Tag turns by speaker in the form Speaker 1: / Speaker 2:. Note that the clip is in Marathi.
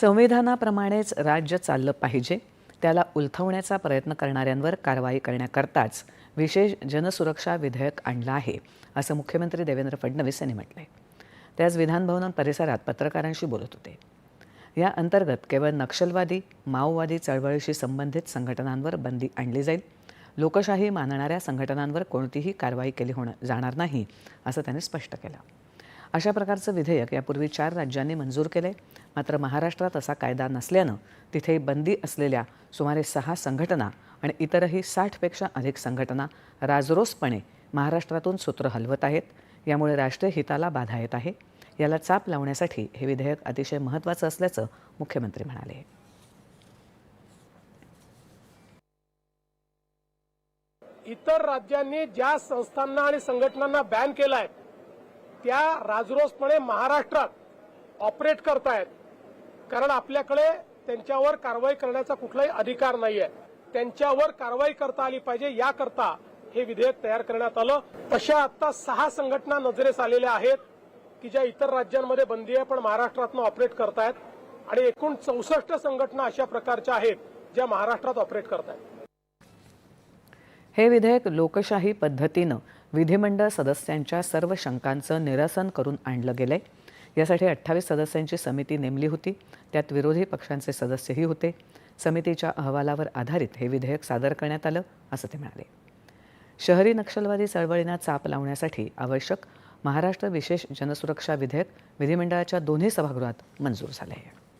Speaker 1: संविधानाप्रमाणेच राज्य चाललं पाहिजे त्याला उलथवण्याचा प्रयत्न करणाऱ्यांवर कारवाई करण्याकरताच विशेष जनसुरक्षा विधेयक आणलं आहे असं मुख्यमंत्री देवेंद्र फडणवीस यांनी म्हटलं आहे ते आज विधानभवन परिसरात पत्रकारांशी बोलत होते. या अंतर्गत केवळ नक्षलवादी माओवादी चळवळीशी संबंधित संघटनांवर बंदी आणली जाईल लोकशाही मानणाऱ्या संघटनांवर कोणतीही कारवाई केली होणं जाणार नाही असं त्यांनी स्पष्ट केलं. अशा प्रकारचं विधेयक यापूर्वी चार राज्यांनी मंजूर केले मात्र महाराष्ट्रात असा कायदा नसल्यानं तिथे बंदी असलेल्या सुमारे सहा संघटना आणि इतरही साठपेक्षा अधिक संघटना राजरोसपणे महाराष्ट्रातून सूत्र हलवत आहेत. यामुळे राष्ट्रीय हिताला बाधा येत आहे. याला चाप लावण्यासाठी हे विधेयक अतिशय महत्त्वाचं असल्याचं मुख्यमंत्री म्हणाले.
Speaker 2: इतर राज्यांनी ज्या संस्थांना आणि संघटनांना बॅन केलाय त्या राजरोसपणे महाराष्ट्रात ऑपरेट करतायत. कारण आपल्याकडे त्यांच्यावर कारवाई करण्याचा कुठलाही अधिकार नाहीये. त्यांच्यावर कारवाई करता आली पाहिजे याकरता हे विधेयक तयार करण्यात आलं. तशा आता सहा संघटना नजरेस आलेल्या आहेत की ज्या इतर राज्यांमध्ये बंदी आहे पण महाराष्ट्रातनं ऑपरेट करतायत. आणि एकूण चौसष्ट संघटना अशा प्रकारच्या आहेत ज्या महाराष्ट्रात ऑपरेट करतायत.
Speaker 1: हे विधेयक लोकशाही पद्धतीनं विधिमंडळ सदस्यांच्या सर्व शंकांचं निरसन करून आणलं गेलं आहे यासाठी अठ्ठावीस सदस्यांची समिती नेमली होती. त्यात विरोधी पक्षांचे सदस्यही होते. समितीच्या अहवालावर आधारित हे विधेयक सादर करण्यात आलं असं ते म्हणाले. शहरी नक्षलवादी चळवळींना चाप लावण्यासाठी आवश्यक महाराष्ट्र विशेष जनसुरक्षा विधेयक विधिमंडळाच्या दोन्ही सभागृहात मंजूर झालं आहे